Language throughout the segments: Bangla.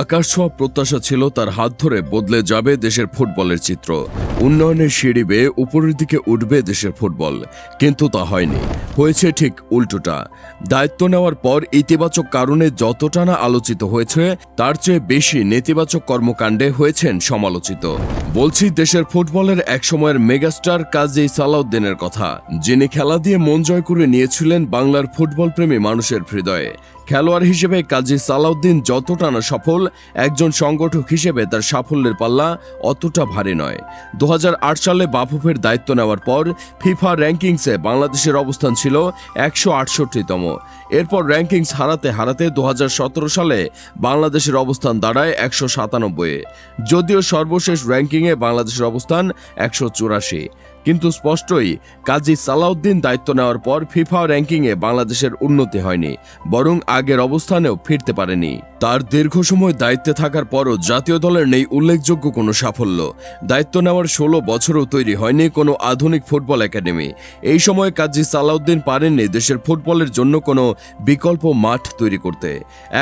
আকাশ ছোঁয়া প্রত্যাশা ছিল, তার হাত ধরে বদলে যাবে দেশের ফুটবলের চিত্র। উন্নয়নের সিঁড়ি বেয়ে উপরের দিকে উঠবে দেশের ফুটবল। কিন্তু তা হয়নি। হয়েছে ঠিক উল্টোটা। দায়িত্ব নেওয়ার পর ইতিবাচক কারণে যতটা না আলোচিত হয়েছে, তার চেয়ে বেশি নেতিবাচক কর্মকাণ্ডে হয়েছেন সমালোচিত। বলছি দেশের ফুটবলের একসময়ের মেগাস্টার কাজী সালাউদ্দিনের কথা, যিনি খেলা দিয়ে মন জয় করে নিয়েছিলেন বাংলার ফুটবল প্রেমী মানুষের হৃদয়ে। খেলোয়াড় হিসেবে কাজী সালাউদ্দিন যতটা না সফল, একজন সংগঠক হিসেবে তার সাফল্যের পাল্লা অতটা ভারী নয়। দু সালে বাফুফের দায়িত্ব নেওয়ার পর ফিফা র্যাঙ্কিংসে বাংলাদেশের অবস্থান ছিল একশো আটষট্টিতম। এরপর র্যাঙ্কিংস হারাতে হারাতে দু হাজার সতেরো সালে বাংলাদেশের অবস্থান দাঁড়ায় একশো সাতানব্বই। যদিও সর্বশেষ র্যাঙ্কিংয়ে বাংলাদেশের অবস্থান একশো চুরাশি। কিন্তু স্পষ্টই, কাজী সালাউদ্দিন দায়িত্ব নেওয়ার পর ফিফা র্যাঙ্কিংয়ে বাংলাদেশের উন্নতি হয়নি, বরং আগের অবস্থানেও ফিরতে পারেনি। তার দীর্ঘ সময় দায়িত্বে থাকার পরও জাতীয় দলের নেই উল্লেখযোগ্য কোনো সাফল্য। দায়িত্ব নেওয়ার ষোলো বছরও তৈরি হয়নি কোনো আধুনিক ফুটবল একাডেমি। এই সময় কাজী সালাউদ্দিন পারেননি দেশের ফুটবলের জন্য কোনো বিকল্প মাঠ তৈরি করতে।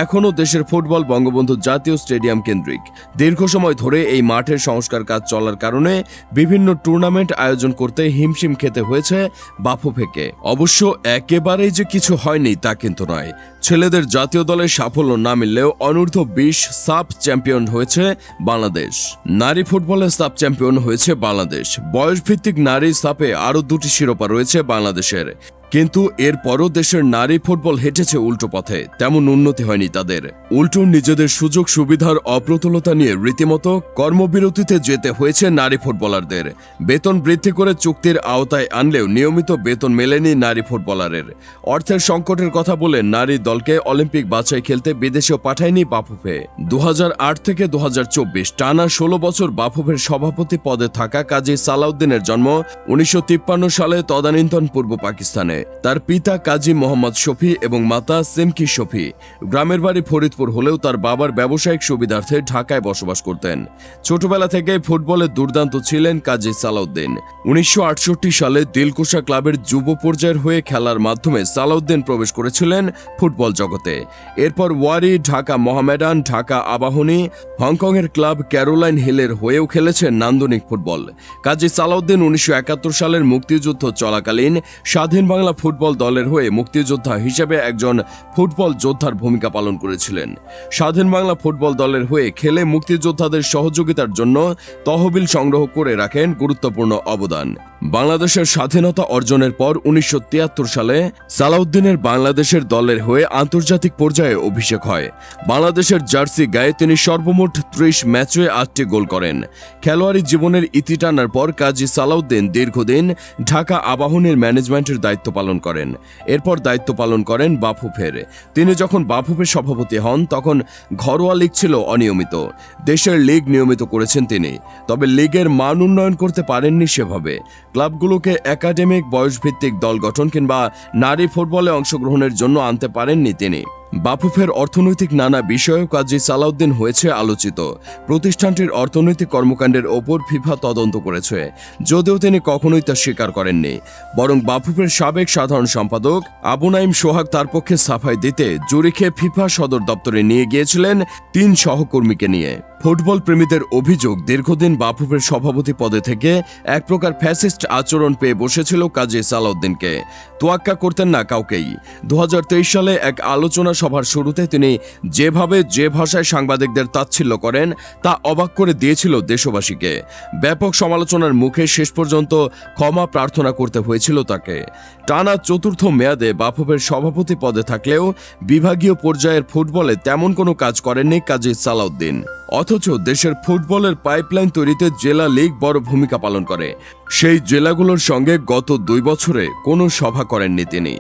এখনও দেশের ফুটবল বঙ্গবন্ধু জাতীয় স্টেডিয়াম কেন্দ্রিক। দীর্ঘ সময় ধরে এই মাঠের সংস্কার কাজ চলার কারণে বিভিন্ন টুর্নামেন্ট আয়োজন করতে হিমশিম খেতে হয়েছে বাফুফেকে অবশ্য একেবারেই যে কিছু হয়নি তা কিন্তু নয়। ছেলেদের জাতীয় দলে সাফল্য না মিললেও অনূর্ধ্ব বিশ সাব চ্যাম্পিয়ন হয়েছে বাংলাদেশ। নারী ফুটবলে সাব চ্যাম্পিয়ন হয়েছে বাংলাদেশ। বয়সভিত্তিক নারী সাপে আরও দুটি শিরোপা রয়েছে বাংলাদেশের। কিন্তু এরপরও দেশের নারী ফুটবল হেঁটেছে উল্টো পথে। তেমন উন্নতি হয়নি তাদের। উল্টো নিজেদের সুযোগ সুবিধার অপ্রতুলতা নিয়ে রীতিমতো কর্মবিরতিতে যেতে হয়েছে নারী ফুটবলারদের। বেতন বৃদ্ধি করে চুক্তির আওতায় আনলেও নিয়মিত বেতন মেলেনি নারী ফুটবলারের। অর্থের সংকটের কথা বলে নারী দলকে অলিম্পিক বাছাই খেলতে বিদেশেও পাঠায়নি বাফুফে। দু হাজার আট থেকে দু হাজার চব্বিশ টানা ষোলো বছর বাফুফের সভাপতি পদে থাকা কাজী সালাউদ্দিনের জন্ম উনিশশো তিপ্পান্ন সালে তদানীন্তন পূর্ব পাকিস্তানে। তার পিতা কাজী মোহাম্মদ শফি এবং মাতা সিমকি শফি। গ্রামের বাড়ি ফরিদপুর হলেও তার বাবার ব্যবসায়িক সুবিধার্থে ঢাকায় বসবাস করতেন। ছোটবেলা থেকে ফুটবলে দুর্দান্ত ছিলেন কাজী সালাউদ্দিন। উনিশশো সালে দিলকুশা ক্লাবের যুব পর্যায়ের হয়ে খেলার মাধ্যমে সালাউদ্দিন প্রবেশ করেছিলেন ফুটবল জগতে। এরপর ওয়ারি, ঢাকা মোহামেডান, ঢাকা আবাহনী, হংকংয়ের ক্লাব ক্যারোলাইন হিলের হয়েও খেলেছেন নান্দনিক ফুটবল। কাজী সালাউদ্দিন উনিশশো একাত্তর সালের মুক্তিযুদ্ধ চলাকালীন স্বাধীন বাংলা ফুটবল দলের হয়ে মুক্তিযোদ্ধা হিসেবে একজন ফুটবল যোদ্ধার ভূমিকা পালন করেছিলেন। স্বাধীন বাংলা ফুটবল দলের হয়ে খেলে মুক্তিযোদ্ধাদের সহযোগিতার জন্য তহবিল সংগ্রহ করে রাখেন গুরুত্বপূর্ণ অবদান। বাংলাদেশের স্বাধীনতা অর্জনের পর উনিশশো সালে সালাউদ্দিনের বাংলাদেশের দলের হয়ে আন্তর্জাতিক পর্যায়ে অভিষেক হয়। বাংলাদেশের জার্সি গায়ে তিনি সর্বমোট ত্রিশ ম্যাচে আটটি গোল করেন। খেলোয়াড়ি জীবনের ইতি টানার পর কাজী সালাউদ্দিন দীর্ঘদিন ঢাকা আবাহনীর ম্যানেজমেন্টের দায়িত্ব পালন করেন। এরপর দায়িত্ব পালন করেন বাফুফের তিনি যখন বাফুফের সভাপতি হন, তখন ঘরোয়া লীগ ছিল অনিয়মিত। দেশের লীগ নিয়মিত করেছেন তিনি। তবে লীগের মান উন্নয়ন করতে পারেননি সেভাবে। ক্লাবগুলোকে একাডেমিক বয়সভিত্তিক দল গঠন কিংবা নারী ফুটবলে অংশগ্রহণের জন্য আনতে পারেননি তিনি। বাফুফের অর্থনৈতিক নানা বিষয়েও কাজী সালাউদ্দিন হয়েছে আলোচিত। প্রতিষ্ঠানটির অর্থনৈতিক কর্মকাণ্ডের ওপর ফিফা তদন্ত করেছে, যদিও তিনি কখনোই তা স্বীকার করেননি। বরং বাফুফের সাবেক সাধারণ সম্পাদক আবু নাইম সোহাগ তার পক্ষে সাফাই দিতে জুরিখে ফিফা সদর দপ্তরে নিয়ে গিয়েছিলেন তিন সহকর্মীকে নিয়ে। ফুটবল প্রেমীদের অভিযোগ, দীর্ঘদিন বাফুফের সভাপতি পদে থেকে এক প্রকার ফ্যাসিস্ট আচরণ পেয়ে বসেছিল কাজী সালাউদ্দিনকে। তোয়াক্কা করতেন না কাউকেই। দু হাজার তেইশ সালে এক আলোচনা সভার শুরুতে তিনি যেভাবে যে ভাষায় সাংবাদিকদের তাচ্ছিল্য করেন, তা অবাক করে দিয়েছিল দেশবাসীকে। ব্যাপক সমালোচনার মুখে শেষ পর্যন্ত ক্ষমা প্রার্থনা করতে হয়েছিল তাকে। টানা চতুর্থ মেয়াদে বাফুফের সভাপতি পদে থাকলেও বিভাগীয় পর্যায়ের ফুটবলে তেমন কোনো কাজ করেননি কাজী সালাউদ্দিন। অথচ দেশের ফুটবলের পাইপলাইন তৈরিতে জেলা লীগ বড় ভূমিকা পালন করে। সেই জেলাগুলোর সঙ্গে গত দুই বছরে কোনো সভা করেননি তিনি।